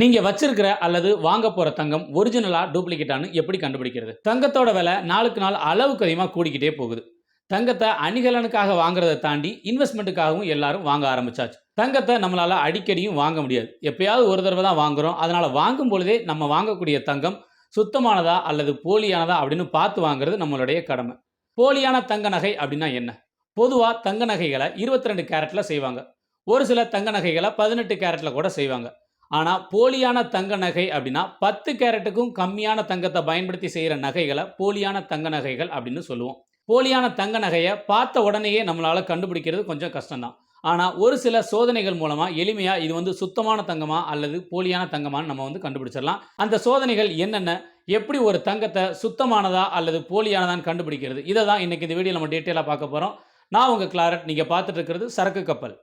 நீங்க வச்சிருக்கிற அல்லது வாங்க போற தங்கம் ஒரிஜினலா டூப்ளிகேட்டானு எப்படி கண்டுபிடிக்கிறது? தங்கத்தோட விலை நாளுக்கு நாள் அளவுக்கு அதிகமாக கூடிக்கிட்டே போகுது. தங்கத்தை அணிகலனுக்காக வாங்குறதை தாண்டி இன்வெஸ்ட்மெண்ட்டுக்காகவும் எல்லாரும் வாங்க ஆரம்பிச்சாச்சு. தங்கத்தை நம்மளால அடிக்கடியும் வாங்க முடியாது. எப்பயாவது ஒரு தடவை தான் வாங்குறோம். அதனால வாங்கும் பொழுதே நம்ம வாங்கக்கூடிய தங்கம் சுத்தமானதா அல்லது போலியானதா அப்படின்னு பார்த்து வாங்குறது நம்மளுடைய கடமை. போலியான தங்க நகை அப்படின்னா என்ன? பொதுவாக தங்க நகைகளை இருபத்தி ரெண்டு கேரட்ல செய்வாங்க. ஒரு சில தங்க நகைகளை பதினெட்டு கேரட்ல கூட செய்வாங்க. ஆனால் போலியான தங்க நகை அப்படின்னா பத்து கேரட்டுக்கும் கம்மியான தங்கத்தை பயன்படுத்தி செய்கிற நகைகளை போலியான தங்க நகைகள் அப்படின்னு சொல்லுவோம். போலியான தங்க நகையை பார்த்த உடனேயே நம்மளால் கண்டுபிடிக்கிறது கொஞ்சம் கஷ்டம்தான். ஆனால் ஒரு சில சோதனைகள் மூலமாக எளிமையாக இது வந்து சுத்தமான தங்கமா அல்லது போலியான தங்கமான்னு நம்ம வந்து கண்டுபிடிச்சிடலாம். அந்த சோதனைகள் என்னென்ன? எப்படி ஒரு தங்கத்தை சுத்தமானதா அல்லது போலியானதான்னு கண்டுபிடிக்கிறது? இதை தான் இன்றைக்கி இந்த வீடியோ நம்ம டீட்டெயிலாக பார்க்க போகிறோம் நான் உங்கள் கிளாரட். நீங்கள் பார்த்துட்டு இருக்கிறது சரக்கு கப்பல்.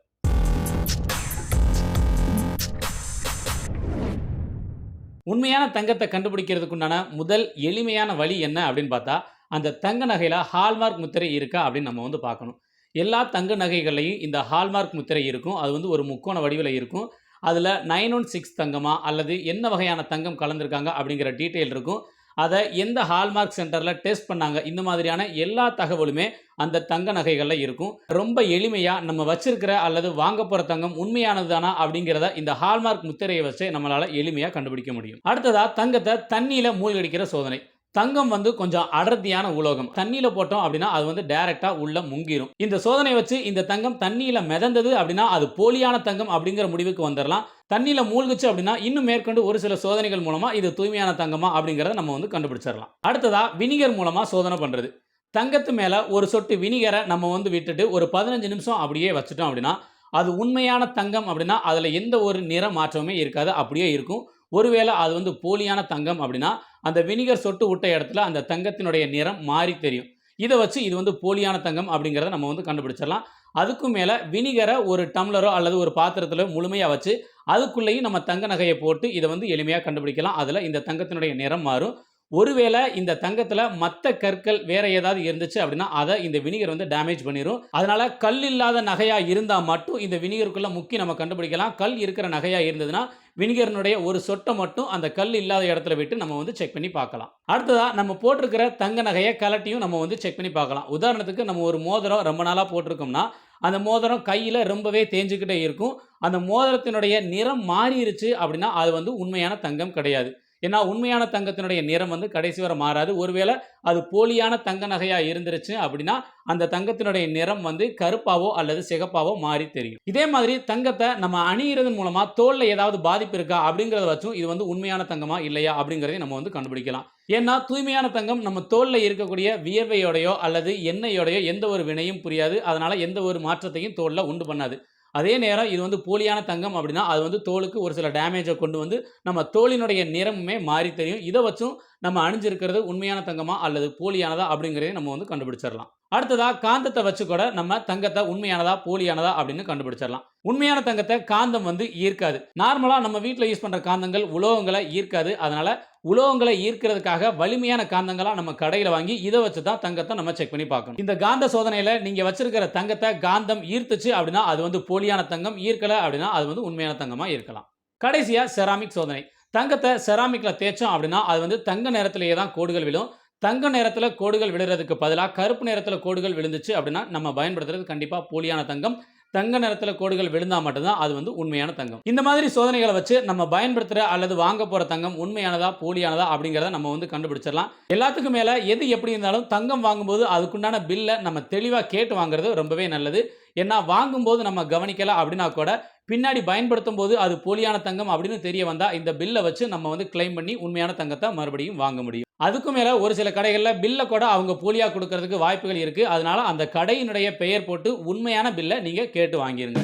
உண்மையான தங்கத்தை கண்டுபிடிக்கிறதுக்குண்டான முதல் எளிமையான வழி என்ன அப்படின்னு பார்த்தா அந்த தங்க நகையில் ஹால்மார்க் முத்திரை இருக்கா அப்படின்னு நம்ம வந்து பார்க்கணும். எல்லா தங்க நகைகள்லையும் இந்த ஹால்மார்க் முத்திரை இருக்கும். அது வந்து ஒரு முக்கோண வடிவில் இருக்கும். அதில் நைன் ஒன் சிக்ஸ் தங்கமா அல்லது என்ன வகையான தங்கம் கலந்துருக்காங்க அப்படிங்கிற டீட்டெயில் இருக்கும். அதை எந்த ஹால்மார்க் சென்டரில் டெஸ்ட் பண்ணாங்க இந்த மாதிரியான எல்லா தகவலுமே அந்த தங்க நகைகளில் இருக்கும். ரொம்ப எளிமையாக நம்ம வச்சிருக்கிற அல்லது வாங்க போகிற தங்கம் உண்மையானது தானா அப்படிங்கிறத இந்த ஹால்மார்க் முத்திரையை வச்சு நம்மளால் எளிமையாக கண்டுபிடிக்க முடியும். அடுத்ததாக தங்கத்தை தண்ணியில் மூழ்கடிக்கிற சோதனை. தங்கம் வந்து கொஞ்சம் அடர்த்தியான உலோகம். தண்ணியில போட்டோம் அப்படின்னா அது வந்து டைரக்டா உள்ள முங்கிரும். இந்த சோதனை வச்சு இந்த தங்கம் தண்ணியில மிதந்தது அப்படின்னா அது போலியான தங்கம் அப்படிங்கிற முடிவுக்கு வந்துடலாம் தண்ணியில மூழ்குச்சு அப்படின்னா இன்னும் மேற்கொண்டு ஒரு சில சோதனைகள் மூலமா இது தூய்மையான தங்கமா அப்படிங்கிறத நம்ம வந்து கண்டுபிடிச்சிடலாம் அடுத்ததா வினிகர் மூலமா சோதனை பண்றது. தங்கத்து மேல ஒரு சொட்டு வினிகரை நம்ம வந்து விட்டுட்டு ஒரு பதினஞ்சு நிமிஷம் அப்படியே வச்சுட்டோம் அப்படின்னா அது உண்மையான தங்கம் அப்படின்னா அதுல எந்த ஒரு நிற மாற்றமுமே இருக்காது. அப்படியே இருக்கும். ஒருவேளை அது வந்து போலியான தங்கம் அப்படின்னா அந்த வினிகர் சொட்டு விட்ட இடத்துல அந்த தங்கத்தினுடைய நிறம் மாறி தெரியும். இதை வச்சு இது வந்து போலியான தங்கம் அப்படிங்கிறத நம்ம வந்து கண்டுபிடிச்சிடலாம். அதுக்கும் மேலே வினிகரை ஒரு டம்ளரோ அல்லது ஒரு பாத்திரத்தில் முழுமையாக வச்சு அதுக்குள்ளேயும் நம்ம தங்க நகையை போட்டு இதை வந்து எளிமையாக கண்டுபிடிக்கலாம். அதில் இந்த தங்கத்தினுடைய நிறம் மாறும். ஒருவேளை இந்த தங்கத்தில் மற்ற கற்கள் வேற ஏதாவது இருந்துச்சு அப்படின்னா அதை இந்த வினிகர் வந்து டேமேஜ் பண்ணிடும் அதனால கல் இல்லாத நகையாக இருந்தால் மட்டும் இந்த வினிகருக்குள்ளே முக்கி நம்ம கண்டுபிடிக்கலாம். கல் இருக்கிற நகையாக இருந்ததுன்னா வினிகரினுடைய ஒரு சொட்டை மட்டும் அந்த கல் இல்லாத இடத்துல விட்டு நம்ம வந்து செக் பண்ணி பார்க்கலாம். அடுத்ததாக நம்ம போட்டிருக்கிற தங்க நகையை கலட்டியும் நம்ம வந்து செக் பண்ணி பார்க்கலாம். உதாரணத்துக்கு நம்ம ஒரு மோதிரம் ரொம்ப நாளாக போட்டிருக்கோம்னா அந்த மோதிரம் கையில் ரொம்பவே தேஞ்சுக்கிட்டே இருக்கும். அந்த மோதிரத்தினுடைய நிறம் மாறிடுச்சு அப்படின்னா அது வந்து உண்மையான தங்கம் கிடையாது. ஏன்னா உண்மையான தங்கத்தினுடைய நிறம் வந்து கடைசி வரை மாறாது. ஒருவேளை அது போலியான தங்க நகையாக இருந்துருச்சு அப்படின்னா அந்த தங்கத்தினுடைய நிறம் வந்து கருப்பாவோ அல்லது சிகப்பாவோ மாறி தெரியும். இதே மாதிரி தங்கத்தை நம்ம அணியிறதன் மூலமாக தோலில் ஏதாவது பாதிப்பு இருக்கா அப்படிங்கிறத வச்சும் இது வந்து உண்மையான தங்கமா இல்லையா அப்படிங்கிறதையும் நம்ம வந்து கண்டுபிடிக்கலாம். ஏன்னா தூய்மையான தங்கம் நம்ம தோலில் இருக்கக்கூடிய வியர்வையோடையோ அல்லது எண்ணெயோடையோ எந்த ஒரு வினையும் புரியாது. அதனால எந்த ஒரு மாற்றத்தையும் தோலில் உண்டு பண்ணாது. அதே நேரம் இது வந்து போலியான தங்கம் அப்படின்னா அது வந்து தோலுக்கு ஒரு சில டேமேஜை கொண்டு வந்து நம்ம தோலினுடைய நிறமுமே மாறி தெரியும். இதை வச்சும் நம்ம அணிஞ்சிருக்கிறது உண்மையான தங்கமா அல்லது போலியானதா அப்படிங்கிறதையும் நம்ம வந்து கண்டுபிடிச்சிடலாம். அடுத்ததா காந்தத்தை வச்சு கூட நம்ம தங்கத்தை உண்மையானதா போலியானதா அப்படின்னு கண்டுபிடிச்சிடலாம். உண்மையான தங்கத்தை காந்தம் வந்து ஈர்க்காது. நார்மலாக நம்ம வீட்டில் யூஸ் பண்ணுற காந்தங்கள் உலோகங்களை ஈர்க்காது. அதனால உலோகங்களை ஈர்க்கிறதுக்காக வலிமையான காந்தங்களாக நம்ம கடையில் வாங்கி இதை வச்சு தான் தங்கத்தை நம்ம செக் பண்ணி பார்க்கணும். இந்த காந்த சோதனையில் நீங்கள் வச்சிருக்கிற தங்கத்தை காந்தம் ஈர்த்துச்சு அப்படின்னா அது வந்து போலியான தங்கம் ஈர்க்கலை அப்படின்னா அது வந்து உண்மையான தங்கமாக இருக்கலாம். கடைசியாக செராமிக் சோதனை. தங்கத்தை செராமிக்கில் தேய்ச்சோம் அப்படின்னா அது வந்து தங்க நேரத்திலேயே தான் கோடுகள் விழும். தங்க நேரத்தில் கோடுகள் விழுறதுக்கு பதிலாக கருப்பு நேரத்தில் கோடுகள் விழுந்துச்சு அப்படின்னா நம்ம பயன்படுத்துறது கண்டிப்பாக போலியான தங்கம். தங்க நிறத்தில் கோடுகள் விழுந்தால் மட்டும்தான் அது வந்து உண்மையான தங்கம். இந்த மாதிரி சோதனைகளை வச்சு நம்ம பயன்படுத்துகிற அல்லது வாங்க போகிற தங்கம் உண்மையானதா போலியானதா அப்படிங்கிறத நம்ம வந்து கண்டுபிடிச்சிடலாம். எல்லாத்துக்கும் மேலே எது எப்படி இருந்தாலும் தங்கம் வாங்கும்போது அதுக்குண்டான பில்லை நம்ம தெளிவாக கேட்டு வாங்குறது ரொம்பவே நல்லது. ஏன்னா வாங்கும்போது நம்ம கவனிக்கலை அப்படின்னா கூட பின்னாடி பயன்படுத்தும் போது அது போலியான தங்கம் அப்படின்னு தெரிய வந்தால் இந்த பில்லை வச்சு நம்ம வந்து கிளைம் பண்ணி உண்மையான தங்கத்தை மறுபடியும் வாங்க முடியும். அதுக்கும் மேலே ஒரு சில கடைகளில் பில்லை கூட அவங்க போலியாக கொடுக்கறதுக்கு வாய்ப்புகள் இருக்குது அதனால அந்த கடையினுடைய பெயர் போட்டு உண்மையான பில்லை நீங்கள் கேட்டு வாங்கிருங்க.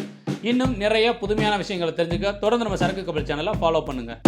இன்னும் நிறைய புதுமையான விஷயங்களை தெரிஞ்சுக்க தொடர்ந்து நம்ம சரக்கு கப்பல் சேனலை ஃபாலோ பண்ணுங்கள்